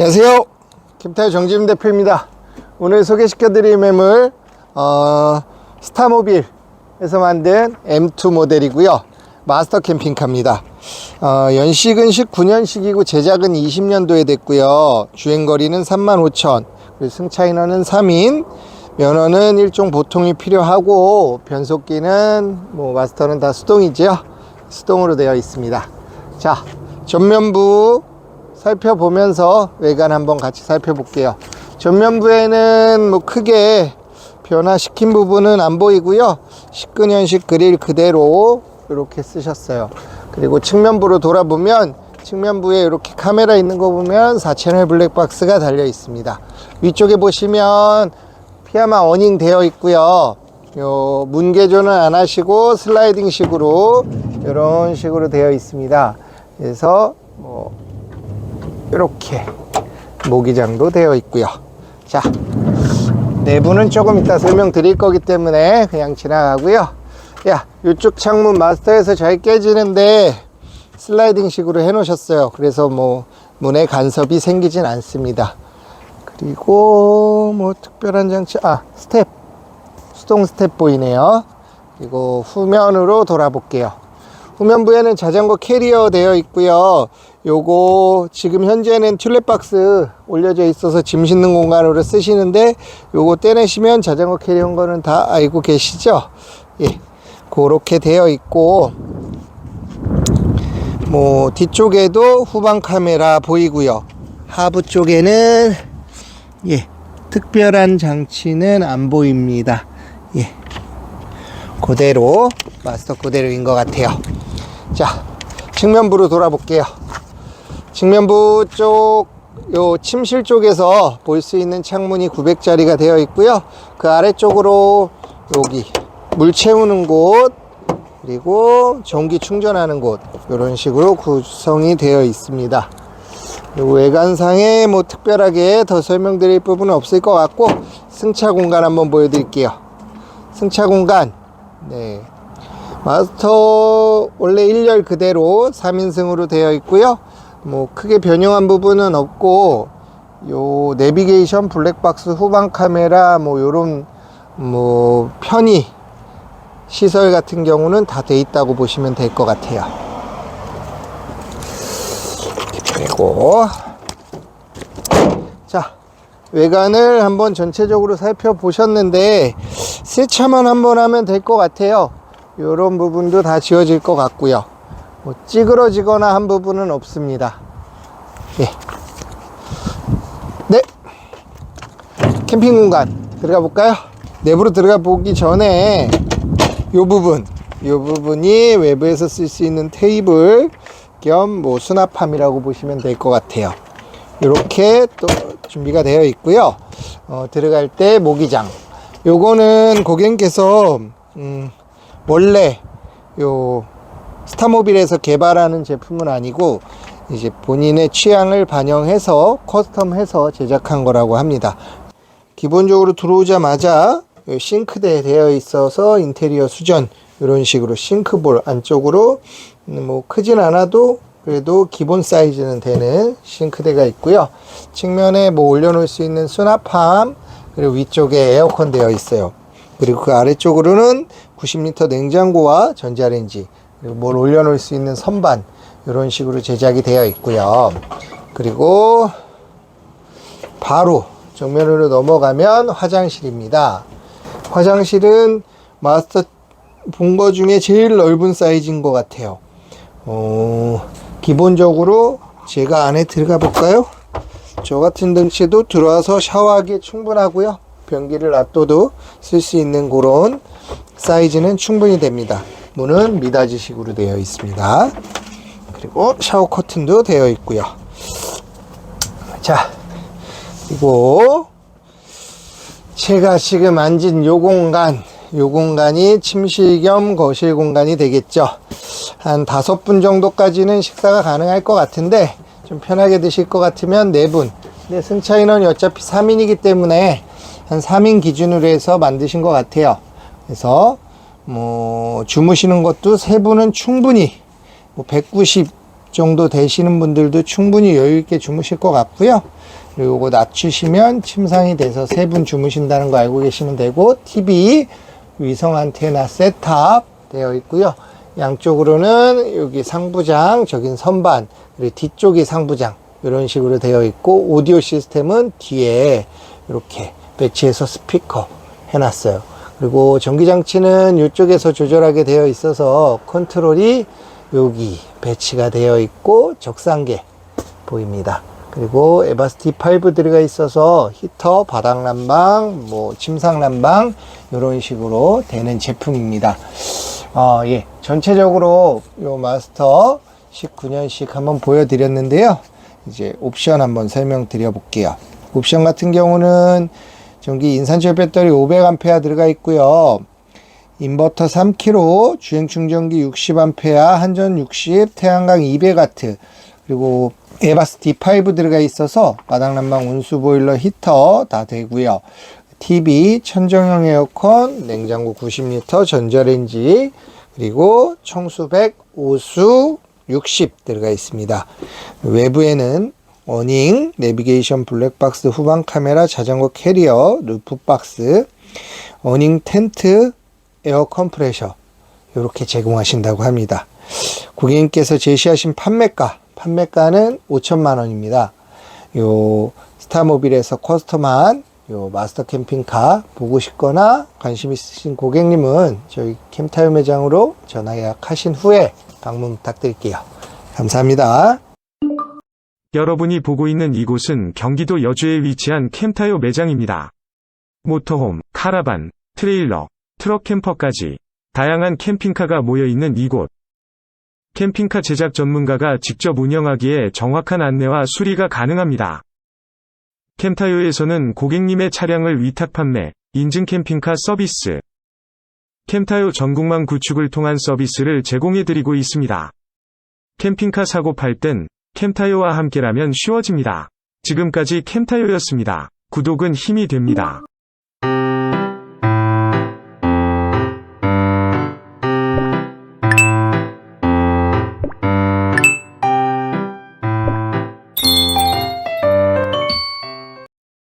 안녕하세요. 김태호 정지임 대표입니다. 오늘 소개시켜 드릴 매물, 어, 스타모빌에서 만든 M2 모델이고요. 마스터 캠핑카입니다. 어, 연식은 19년식이고 제작은 20년도에 됐고요. 주행거리는 35,000, 그리고 승차 인원은 3인, 면허는 일종 보통이 필요하고, 변속기는 뭐 마스터는 다 수동이죠. 수동으로 되어 있습니다. 자, 전면부 살펴보면서 외관 한번 같이 살펴볼게요. 전면부에는 뭐 크게 변화시킨 부분은 안 보이고요. 19년식 그릴 그대로 이렇게 쓰셨어요. 그리고 측면부로 돌아보면 측면부에 이렇게 카메라 있는 거 보면 4채널 블랙박스가 달려 있습니다. 위쪽에 보시면 피아마 어닝 되어 있고요. 요 문개조는 안 하시고 슬라이딩 식으로 이런 식으로 되어 있습니다. 그래서 뭐 이렇게 모기장도 되어 있고요. 자, 내부는 조금 이따 설명드릴 거기 때문에 그냥 지나가고요. 야, 이쪽 창문 마스터에서 잘 깨지는데 슬라이딩 식으로 해 놓으셨어요. 그래서 뭐 문에 간섭이 생기진 않습니다. 그리고 뭐 특별한 장치, 아, 스텝. 수동 스텝 보이네요. 그리고 후면으로 돌아볼게요. 후면부에는 자전거 캐리어 되어 있고요. 요거 지금 현재는 튤렛박스 올려져 있어서 짐 싣는 공간으로 쓰시는데 요거 떼내시면 자전거 캐리어인 거는 다 알고 계시죠? 예. 그렇게 되어 있고 뭐 뒤쪽에도 후방 카메라 보이고요. 하부 쪽에는 예. 특별한 장치는 안 보입니다. 예. 그대로 마스터 그대로인 것 같아요. 자, 측면부로 돌아볼게요. 측면부 쪽, 요 침실 쪽에서 볼 수 있는 창문이 900짜리가 되어 있고요. 그 아래쪽으로 여기 물 채우는 곳, 그리고 전기 충전하는 곳, 이런 식으로 구성이 되어 있습니다. 요 외관상에 뭐 특별하게 더 설명드릴 부분은 없을 것 같고, 승차 공간 한번 보여드릴게요. 승차 공간, 네. 마스터 원래 1열 그대로 3인승으로 되어 있고요. 뭐 크게 변형한 부분은 없고 요 내비게이션 블랙박스 후방 카메라 뭐 요런 뭐 편의 시설 같은 경우는 다 돼 있다고 보시면 될 것 같아요. 빼고 자 외관을 한번 전체적으로 살펴보셨는데 세차만 한번 하면 될 것 같아요. 이런 부분도 다 지워질 것 같고요. 뭐 찌그러지거나 한 부분은 없습니다. 예. 네. 캠핑 공간 들어가 볼까요? 내부로 들어가 보기 전에 이 부분, 이 부분이 외부에서 쓸 수 있는 테이블 겸 뭐 수납함이라고 보시면 될 것 같아요. 이렇게 또 준비가 되어 있고요. 어, 들어갈 때 모기장. 요거는 고객님께서 음, 원래 요 스타모빌에서 개발하는 제품은 아니고 이제 본인의 취향을 반영해서 커스텀해서 제작한 거라고 합니다. 기본적으로 들어오자마자 요 싱크대 되어 있어서 인테리어 수전 이런 식으로 싱크볼 안쪽으로 음, 뭐 크진 않아도 그래도 기본 사이즈는 되는 싱크대가 있고요. 측면에 뭐 올려놓을 수 있는 수납함 그리고 위쪽에 에어컨 되어 있어요. 그리고 그 아래쪽으로는 90리터 냉장고와 전자레인지 그리고 뭘 올려놓을 수 있는 선반 이런 식으로 제작이 되어 있고요. 그리고 바로 정면으로 넘어가면 화장실입니다. 화장실은 마스터 본거 중에 제일 넓은 사이즈인 것 같아요. 어, 기본적으로 제가 안에 들어가 볼까요? 저 같은 등치도 들어와서 샤워하기에 충분하고요. 변기를 놔둬도 쓸 수 있는 그런 사이즈는 충분히 됩니다. 문은 미닫이식으로 되어 있습니다. 그리고 샤워 커튼도 되어 있고요. 자, 그리고 제가 지금 앉은 요 공간, 요 공간이 침실 겸 거실 공간이 되겠죠. 한 다섯 분 정도까지는 식사가 가능할 것 같은데 좀 편하게 드실 것 같으면 네 분. 근데 승차 인원이 어차피 3인이기 때문에 한 3인 기준으로 해서 만드신 것 같아요. 그래서 뭐 주무시는 것도 세 분은 충분히 뭐 190 정도 되시는 분들도 충분히 여유 있게 주무실 것 같고요. 그리고 이거 낮추시면 침상이 돼서 세 분 주무신다는 거 알고 계시면 되고 TV 위성 안테나 셋탑 되어 있고요. 양쪽으로는 여기 상부장, 저긴 선반, 그리고 뒤쪽이 상부장 이런 식으로 되어 있고 오디오 시스템은 뒤에 이렇게 배치해서 스피커 해놨어요. 그리고 전기장치는 이쪽에서 조절하게 되어 있어서 컨트롤이 여기 배치가 되어 있고 적상계 보입니다. 그리고 에바스티 5 들어가 있어서 히터, 바닥 난방, 뭐 침상 난방 이런 식으로 되는 제품입니다. 어, 예. 전체적으로 요 마스터 19년식 한번 보여드렸는데요. 이제 옵션 한번 설명드려 볼게요. 옵션 같은 경우는 전기 인산철 배터리 500A 들어가 있고요. 인버터 3kg, 주행 충전기 60A, 한전 60, 태양광 200W, 그리고 에바스 D5 들어가 있어서 바닥난방 온수 보일러 히터 다 되고요. TV, 천정형 에어컨, 냉장고 90리터, 전자레인지, 그리고 청수백, 오수 60 들어가 있습니다. 외부에는 어닝, 내비게이션 블랙박스, 후방 카메라, 자전거 캐리어, 루프 박스, 어닝 텐트, 에어 컴프레셔 이렇게 제공하신다고 합니다. 고객님께서 제시하신 판매가, 판매가는 5천만 원입니다. 요 스타모빌에서 커스텀한 요 마스터 캠핑카 보고 싶거나 관심 있으신 고객님은 저희 캠타임 매장으로 전화 예약하신 후에 방문 부탁드릴게요. 감사합니다. 여러분이 보고 있는 이곳은 경기도 여주에 위치한 캠타요 매장입니다. 모터홈, 카라반, 트레일러, 트럭 캠퍼까지 다양한 캠핑카가 모여 있는 이곳. 캠핑카 제작 전문가가 직접 운영하기에 정확한 안내와 수리가 가능합니다. 캠타요에서는 고객님의 차량을 위탁 판매, 인증 캠핑카 서비스, 캠타요 전국망 구축을 통한 서비스를 제공해 드리고 있습니다. 캠핑카 사고 팔 땐 캠타요와 함께라면 쉬워집니다. 지금까지 캠타요였습니다. 구독은 힘이 됩니다.